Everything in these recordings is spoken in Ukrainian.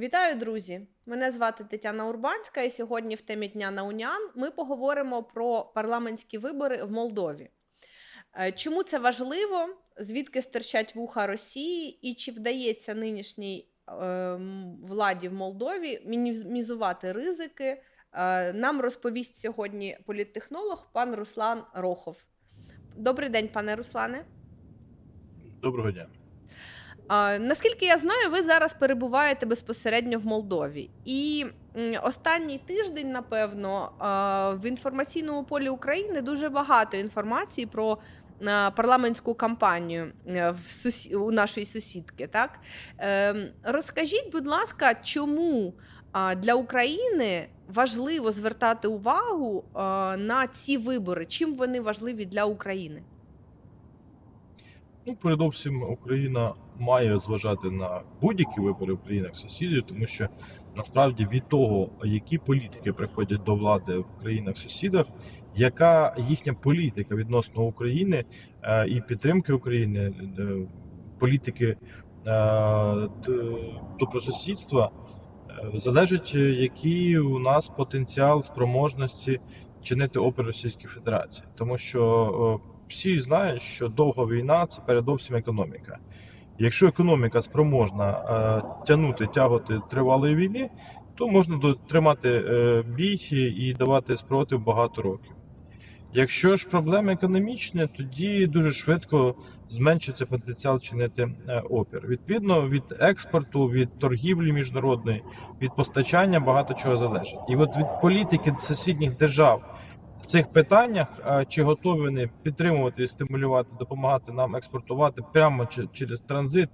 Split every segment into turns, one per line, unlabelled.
Вітаю, друзі! Мене звати Тетяна Урбанська, і сьогодні в темі Дня Наунян ми поговоримо про парламентські вибори в Молдові. Е, Чому це важливо? Звідки стирчать вуха Росії, і чи вдається нинішній е, владі в Молдові мінімізувати ризики? Е, Нам розповість сьогодні політтехнолог пан Руслан Рохов. Добрий день, пане Руслане.
Доброго дня.
Наскільки я знаю, ви зараз перебуваєте безпосередньо в Молдові. І останній тиждень, напевно, в інформаційному полі України дуже багато інформації про парламентську кампанію е, в сусі... у нашої сусідки. Так? Ем, Розкажіть, будь ласка, чому для України важливо звертати увагу на ці вибори? Чим вони важливі для України?
Ну, передовсім Україна має зважати на будь-які вибори в країнах сусідів, тому що насправді від того, які політики приходять до влади в країнах сусідах, яка їхня політика відносно України е, і підтримки України, е, політики е, добросусідства, залежить, який у нас потенціал спроможності чинити опір Російській Федерації, тому що всі знають, що довга війна це передовсім економіка. Якщо економіка спроможна е, тягнути, тягати тривалої війни, то можна дотримати е, бій і давати спротив багато років. Якщо ж проблеми економічні, тоді дуже швидко зменшиться потенціал чинити е, опір. Відповідно, від експорту, від торгівлі міжнародної, від постачання багато чого залежить. І от від політики сусідніх держав в цих питаннях, чи готові вони підтримувати і стимулювати, допомагати нам експортувати прямо через транзит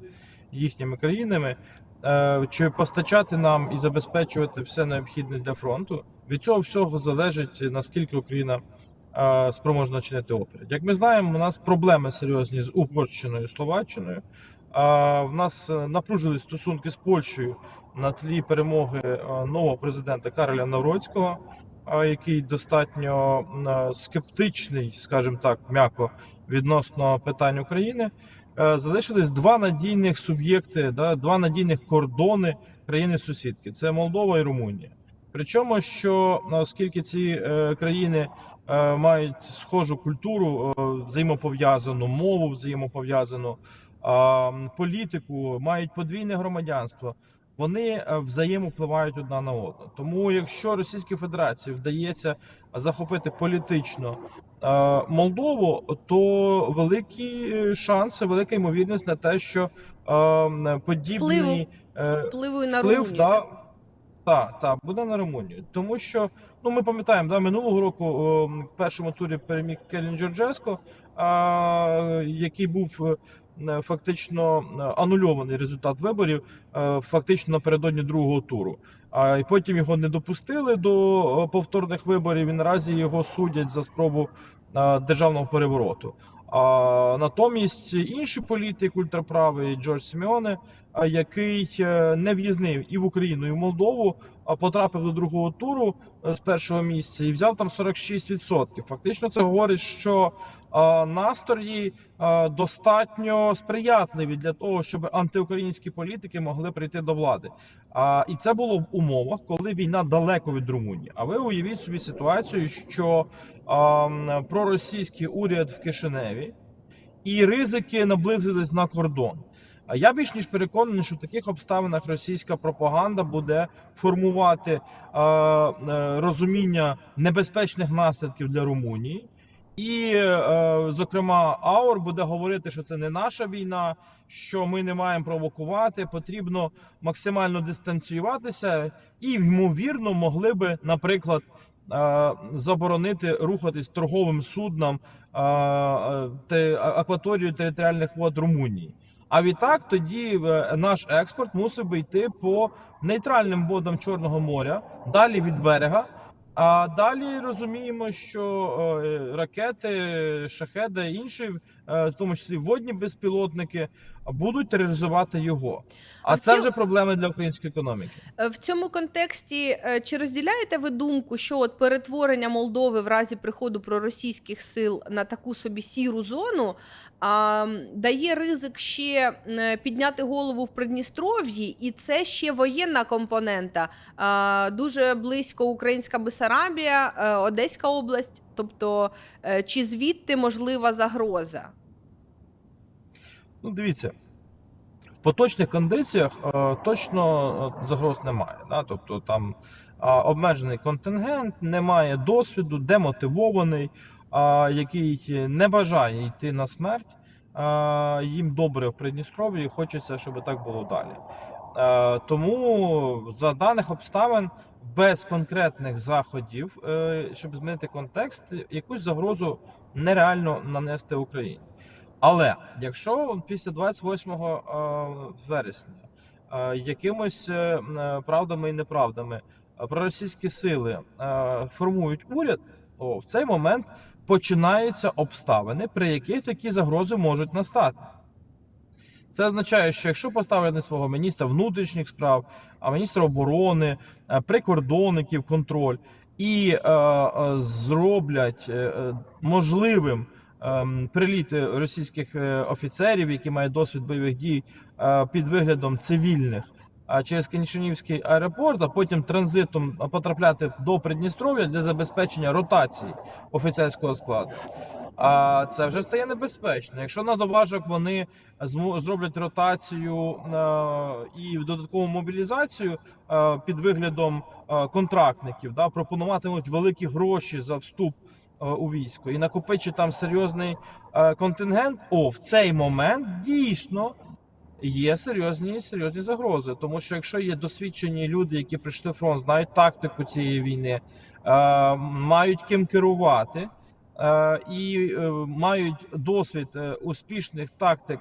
їхніми країнами, е, чи постачати нам і забезпечувати все необхідне для фронту. Від цього всього залежить наскільки Україна спроможна чинити опір. Як ми знаємо, у нас проблеми серйозні з Угорщиною і Словаччиною. В нас е, напружились стосунки з Польщею на тлі перемоги е, нового президента Кароля Навроцького а, який достатньо скептичний, скажімо так, м'яко відносно питань України. Е, Залишились два надійних суб'єкти, два надійних кордони країни-сусідки це Молдова і Румунія. Причому, що оскільки ці е, країни е, мають схожу культуру, е, взаємопов'язану мову, взаємопов'язану політику, мають подвійне громадянство вони е, взаємопливають одна на одну. Тому, якщо Російській Федерації вдається захопити політично е, Молдову, то великі е, шанси, велика ймовірність на те, що е, подібні
Впливу на
вплив, да,
так?
так, буде на Румунію. Тому що ну ми пам'ятаємо, да, минулого року о, в першому турі переміг Келін Джорджеско, а, який був фактично е, анульований результат виборів, е, фактично напередодні другого туру. А потім його не допустили до е, повторних виборів. І наразі його судять за спробу е, державного перевороту. А натомість інший політик ультраправий Джордж Сімеоне, який е, не в'їзнив і в Україну, і в Молдову, потрапив до другого туру е, з першого місця і взяв там 46%. Фактично, це говорить, що настрої достатньо сприятливі для того, щоб антиукраїнські політики могли прийти до влади. І це було в умовах, коли війна далеко від Румунії. А ви уявіть собі ситуацію, що проросійський уряд в Кишиневі і ризики наблизились на кордон. А я більш ніж переконаний, що в таких обставинах російська пропаганда буде формувати е, е, розуміння небезпечних наслідків для Румунії. І, е, зокрема, Аур буде говорити, що це не наша війна, що ми не маємо провокувати, потрібно максимально дистанціюватися, і ймовірно могли би, наприклад, заборонити рухатись торговим суднам акваторію територіальних вод Румунії. А відтак тоді е, наш експорт мусив би йти по нейтральним водам Чорного моря, далі від берега. А далі розуміємо, що е, ракети, шахеди, інші, е, в тому числі водні безпілотники, будуть тероризувати його.
А
А це
цьому-
вже проблеми для української економіки.
Е, В цьому контексті е, чи розділяєте ви думку, що от перетворення Молдови в разі приходу проросійських сил на таку собі сіру зону а, дає ризик ще підняти голову в Придністров'ї, і це ще воєнна компонента. А, Дуже близько Українська Бесарабія, е, Одеська область. Тобто, чи звідти можлива загроза?
Ну, дивіться, в поточних кондиціях е, точно е, загроз немає. Да? Тобто там обмежений контингент, немає досвіду, демотивований, який не бажає йти на смерть. Їм добре в Придністров'ї, і хочеться, щоб так було далі. Е, тому за даних обставин. Без конкретних заходів, щоб змінити контекст, якусь загрозу нереально нанести Україні. Але якщо після 28 е, вересня е, якимось е, правдами і неправдами проросійські сили формують уряд, о, в цей момент починаються обставини, при яких такі загрози можуть настати. Це означає, що якщо поставлять на свого міністра внутрішніх справ, а міністра оборони, прикордонників контроль і е, зроблять е, можливим приліти російських е, офіцерів, які мають досвід бойових дій е, під виглядом цивільних а через Кенішинівський аеропорт, а потім транзитом потрапляти до Придністров'я для забезпечення ротації офіцерського складу. А це вже стає небезпечно. Якщо на доважок вони зроблять ротацію е, і додаткову мобілізацію під виглядом контрактників, да, пропонуватимуть великі гроші за вступ у військо і накопичу там серйозний е, контингент. О, в цей момент дійсно є серйозні серйозні загрози. Тому що якщо є досвідчені люди, які прийшли в фронт, знають тактику цієї війни, е, мають ким керувати е, і е, мають досвід е, успішних тактик.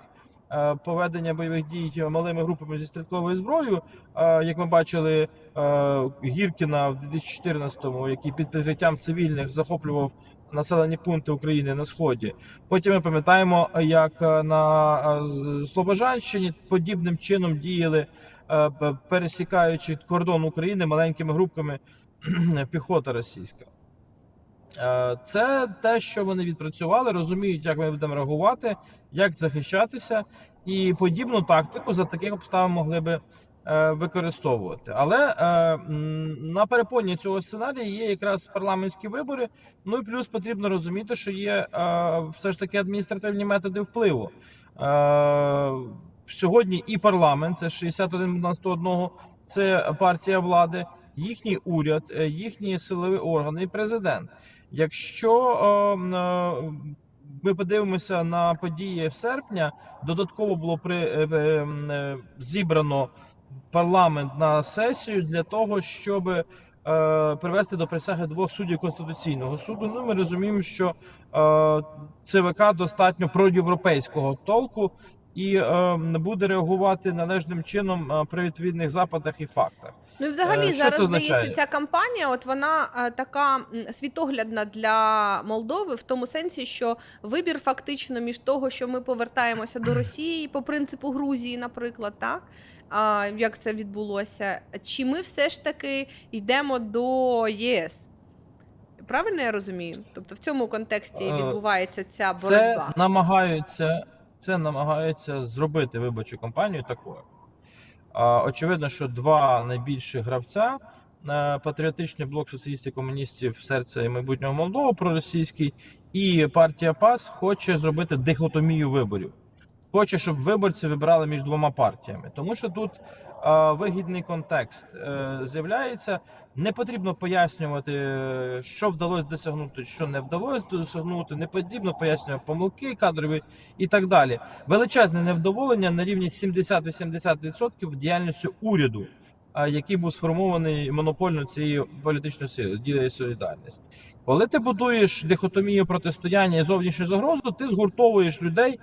Е, Поведення бойових дій малими групами зі стрілковою зброєю, е, як ми бачили е, Гіркіна в 2014-му, який під прикриттям цивільних захоплював населені пункти України на сході. Потім ми пам'ятаємо, як на Слобожанщині подібним чином діяли, пересікаючи кордон України маленькими групками піхота російська. Е, Це те, що вони відпрацювали, розуміють, як ми будемо реагувати, як захищатися, і подібну тактику за таких обставин могли би е, використовувати. Але е, на перепоні цього сценарія є якраз парламентські вибори. Ну і плюс потрібно розуміти, що є все ж таки адміністративні методи впливу. Сьогодні і парламент, це 61 на 101, це партія влади, їхній уряд, їхні силові органи і президент. Якщо ми подивимося на події в серпня, додатково було при е, е, е, зібрано парламент на сесію для того, щоб привести до присяги двох суддів конституційного суду. Ну ми розуміємо, що ЦВК достатньо проєвропейського толку і е, буде реагувати належним чином е, при відповідних запитах і фактах.
Ну і взагалі
Е, що
зараз здається, ця кампанія, от вона е, така світоглядна для Молдови в тому сенсі, що вибір фактично між того, що ми повертаємося до Росії по принципу Грузії, наприклад, так. А, як це відбулося? Чи ми все ж таки йдемо до ЄС? Правильно я розумію? Тобто в цьому контексті відбувається ця
Це
боротьба.
намагаються, це намагаються зробити виборчу кампанію такою. Очевидно, що два найбільші гравця е, патріотичний блок соціалістів комуністів серця і майбутнього Молдови проросійський, і партія ПАС хоче зробити дихотомію виборів. Хоче, щоб виборці вибирали між двома партіями, тому що тут вигідний контекст е, з'являється. Не потрібно пояснювати, е, що вдалося досягнути, що не вдалося досягнути. Не потрібно пояснювати помилки кадрові і так далі. Величезне невдоволення на рівні 70-80% діяльністю уряду, який був сформований монопольно цією політичною силою, дія і солідарність. Коли ти будуєш дихотомію протистояння і зовнішню загрозу, ти згуртовуєш людей,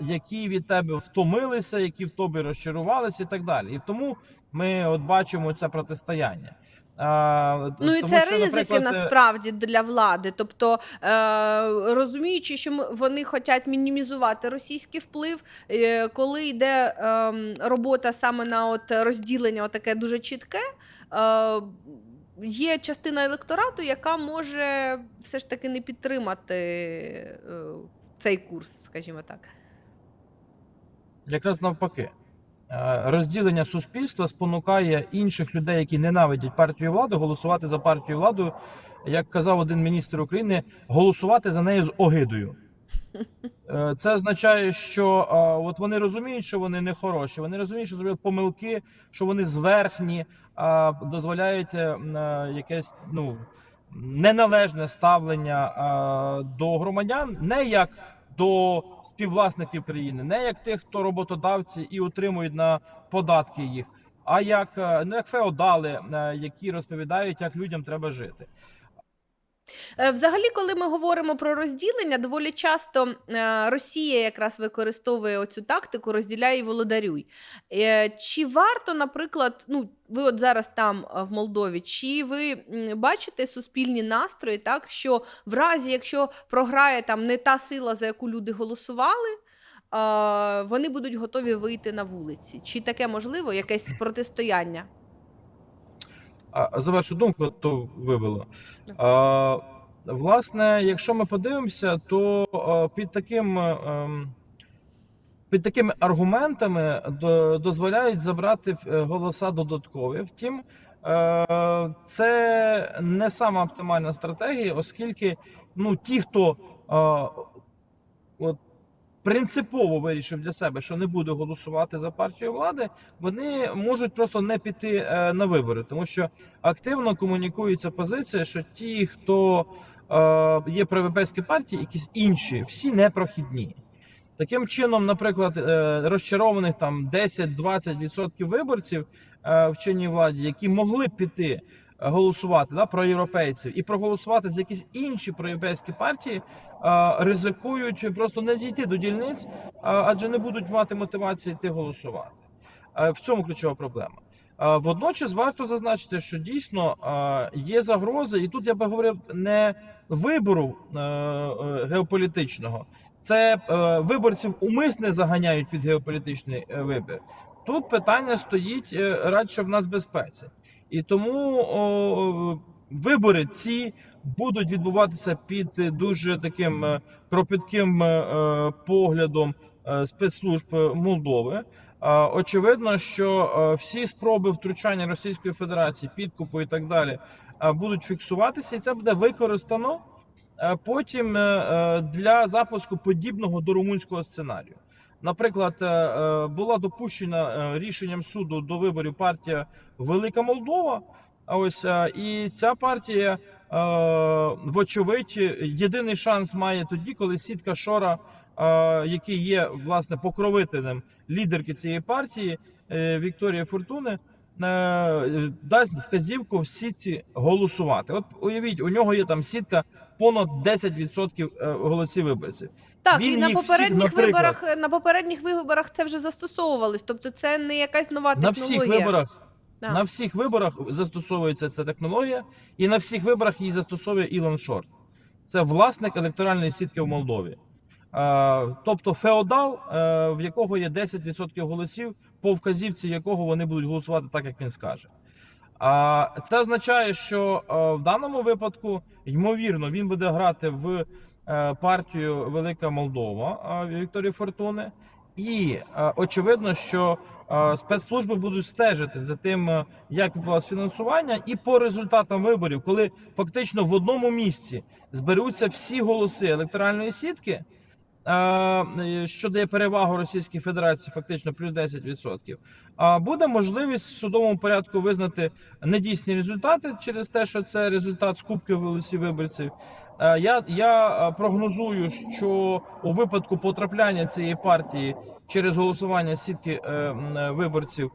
які від тебе втомилися, які в тобі розчарувалися, і так далі. І тому ми от бачимо це протистояння. А,
Ну і
тому
це
що,
ризики
е,
насправді для влади. Тобто, е, розуміючи, що ми- вони хочуть мінімізувати російський вплив, е, коли йде е, робота саме на от розділення, таке дуже чітке. Е, Є частина електорату, яка може все ж таки не підтримати е, цей курс, скажімо так.
якраз навпаки. Е, Розділення суспільства спонукає інших людей, які ненавидять партію влади, голосувати за партію владу, як казав один міністр України, голосувати за нею з огидою. Е, Це означає, що от вони розуміють, що вони не хороші, вони розуміють, що зробили помилки, що вони зверхні, а, дозволяють е, е, якесь ну, неналежне ставлення до громадян, не як до співвласників країни, не як тих, хто роботодавці і отримують на податки їх, а як, е, ну, як феодали, е, які розповідають, як людям треба жити.
Е, Взагалі, коли ми говоримо про розділення, доволі часто е, Росія якраз використовує оцю тактику розділяй і володарюй. Е, Чи варто, наприклад, ну ви от зараз там в Молдові, чи ви бачите суспільні настрої, так що в разі, якщо програє там не та сила, за яку люди голосували, вони будуть готові вийти на вулиці? Чи таке можливо, якесь протистояння?
А завершу думку, то вивело. А, власне, якщо ми подивимося, то під таким. е, ем, Під такими аргументами дозволяють забрати е, голоса додаткові. Втім, е, це не сама оптимальна стратегія, оскільки ну, ті, хто принципово вирішив для себе, що не буде голосувати за партію влади, вони можуть просто не піти е, на вибори, тому що активно комунікується позиція, що ті, хто е, є проєвропейські партії, якісь інші, всі непрохідні. Таким чином, наприклад, е, розчарованих там 10-20% виборців в чинній владі, які могли піти голосувати да, про європейців і проголосувати за якісь інші проєвропейські партії, ризикують просто не дійти до дільниць, адже не будуть мати мотивації йти голосувати. Е, В цьому ключова проблема. Е, Водночас варто зазначити, що дійсно е, є загрози, і тут я би говорив не вибору геополітичного, це виборців умисне заганяють під геополітичний вибір. Тут питання стоїть радше в нас безпеці, і тому о, вибори ці будуть відбуватися під е, дуже таким е, кропітким е, поглядом спецслужб Молдови. Очевидно, що всі спроби втручання Російської Федерації, підкупу і так далі будуть фіксуватися, і це буде використано потім для запуску подібного до румунського сценарію. Наприклад, була допущена рішенням суду до виборів партія Велика Молдова. А ось і ця партія, вочевидь, єдиний шанс має тоді, коли сітка Шора, е, який є власне покровителем лідерки цієї партії е, Вікторії Фортуни, е, дасть вказівку в сітці голосувати. От уявіть, у нього є там сітка понад 10% е, голосів виборців.
Так,
Він
і на
їх всіх,
попередніх виборах на попередніх виборах це вже застосовувалось. Тобто це не якась нова
На всіх виборах
Так.
на всіх виборах застосовується ця технологія, і на всіх виборах її застосовує Ілон Шорт. Це власник електоральної сітки в Молдові. Тобто феодал, е, в якого є 10% голосів, по вказівці якого вони будуть голосувати так, як він скаже. А це означає, що е, в даному випадку, ймовірно, він буде грати в е, партію Велика Молдова Вікторії Фортуни. І е, очевидно, що е, спецслужби будуть стежити за тим, е, як відбулося фінансування, і по результатам виборів, коли фактично в одному місці зберуться всі голоси електоральної сітки, що дає перевагу Російській Федерації, фактично плюс 10%, а буде можливість в судовому порядку визнати недійсні результати через те, що це результат скупки голосів виборців. Е, Я, я е, прогнозую, що у випадку потрапляння цієї партії через голосування сітки е, е, виборців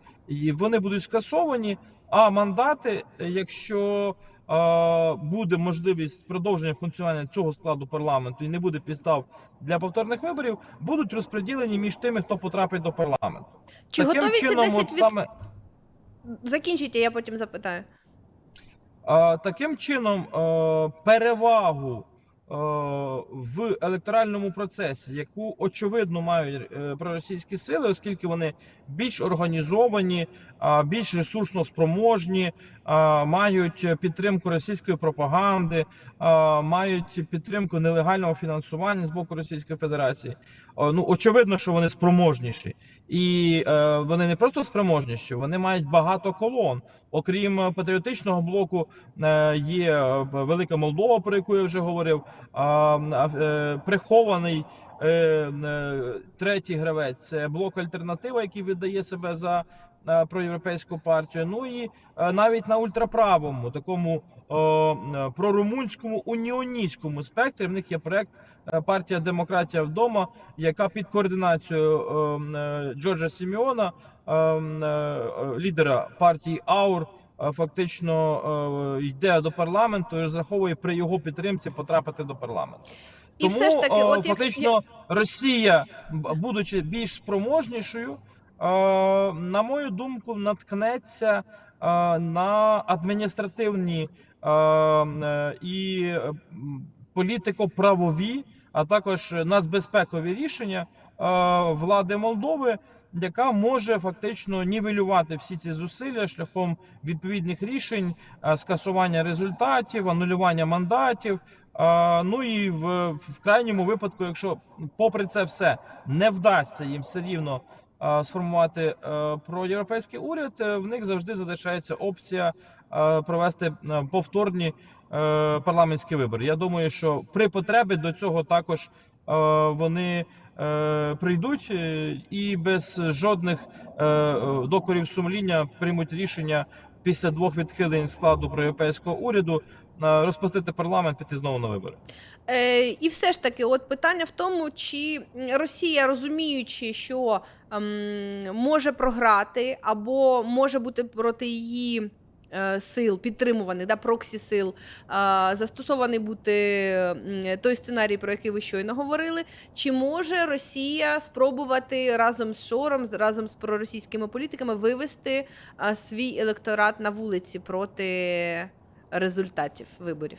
вони будуть скасовані. А мандати, е, якщо е, буде можливість продовження функціонування цього складу парламенту і не буде підстав для повторних виборів, будуть розподілені між тими, хто потрапить до парламенту.
Чи
Таким
готові ці
чином,
10%?
от саме
Закінчуйте, я потім запитаю.
Таким чином, е, перевагу в електоральному процесі, яку очевидно мають е, проросійські сили, оскільки вони більш організовані, більш ресурсно спроможні, мають підтримку російської пропаганди, мають підтримку нелегального фінансування з боку Російської Федерації. Ну очевидно, що вони спроможніші, і е, вони не просто спроможніші, вони мають багато колон. Окрім е, патріотичного блоку, е, є е, Велика Молдова, про яку я вже говорив. Прихований третій гравець це блок Альтернатива, який віддає себе за проєвропейську партію. Ну і е, навіть на ультраправому, такому е, е, прорумунському уніоністському спектрі. В них є проект е, партія Демократія вдома, яка під координацією е, е, Джорджа Сіміона, е, е, лідера партії Аур. е, Фактично е, йде до парламенту і розраховує при його підтримці потрапити до парламенту.
І
Тому
все ж таки,
е,
от як-
фактично Росія, будучи більш спроможнішою, е, на мою думку, наткнеться е, на адміністративні е, е, і е, політико-правові, а також нацбезпекові рішення е, влади Молдови. Яка може фактично нівелювати всі ці зусилля шляхом відповідних рішень, е, скасування результатів, анулювання мандатів, ну і в, в крайньому випадку, якщо попри це все не вдасться їм все рівно сформувати е, проєвропейський уряд, е, в них завжди залишається опція е, провести е, повторні е, парламентські вибори. Я думаю, що при потребі до цього також е, вони е, прийдуть е, і без жодних е, е, докорів сумління приймуть рішення після двох відхилень складу проєвропейського уряду е, розпустити парламент, піти знову на вибори.
Е, і все ж таки, от питання в тому, чи Росія, розуміючи, що ем, може програти, або може бути проти її сил, підтримуваних, да, проксі сил, е, застосований бути той сценарій, про який ви щойно говорили. Чи може Росія спробувати разом з Шором, разом з проросійськими політиками вивести е, свій електорат на вулиці проти результатів виборів?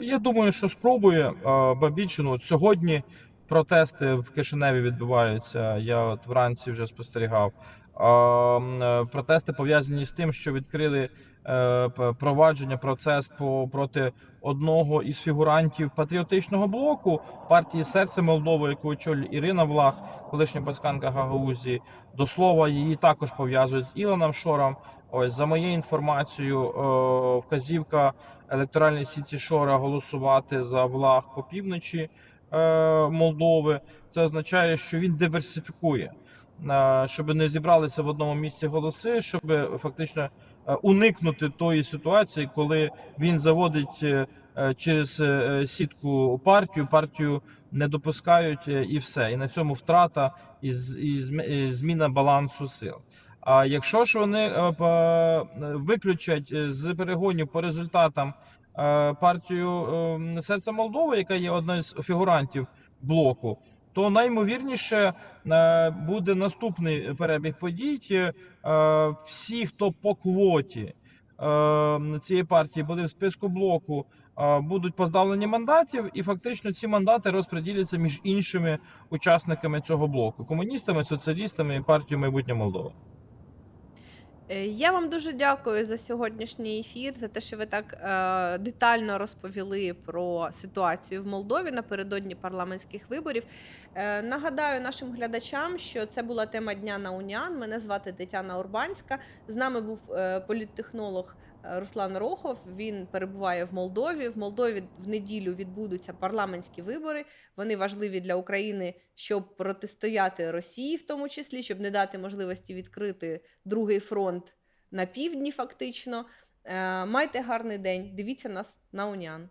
Я думаю, що спробує. а, більше ну, сьогодні протести в Кишиневі відбуваються. Я от вранці вже спостерігав. Е, Протести пов'язані з тим, що відкрили е, провадження, процес по проти одного із фігурантів патріотичного блоку партії Серце Молдови, яку очолює Ірина Влах, колишня пасканка Гагаузії. До слова, її також пов'язують з Ілоном Шором. Ось за моєю інформацією, е, вказівка електоральній сітці Шора голосувати за влаг по півночі Молдови. Це означає, що він диверсифікує, е, щоб не зібралися в одному місці голоси, щоб фактично е, уникнути тої ситуації, коли він заводить е, е, через е, сітку партію, партію не допускають е, і все. І на цьому втрата і, зміна балансу сил. А якщо ж вони е, виключать е, з перегонів по результатам е, партію е, серця Молдови, яка є одна з фігурантів блоку, то наймовірніше е, буде наступний перебіг подій. Е, Всі, хто по квоті е, цієї партії були в списку блоку, е, будуть позбавлені мандатів, і фактично ці мандати розподіляться між іншими учасниками цього блоку: комуністами, соціалістами і партією майбутнє Молдови.
Е, Я вам дуже дякую за сьогоднішній ефір, за те, що ви так е, детально розповіли про ситуацію в Молдові напередодні парламентських виборів. Е, нагадаю нашим глядачам, що це була тема дня на Уніан. Мене звати Тетяна Урбанська. З нами був е, політтехнолог Руслан Рохов. Він перебуває в Молдові. В Молдові в неділю відбудуться парламентські вибори. Вони важливі для України, щоб протистояти Росії, в тому числі, щоб не дати можливості відкрити другий фронт на півдні, фактично. Е, Майте гарний день. Дивіться нас на Уніан.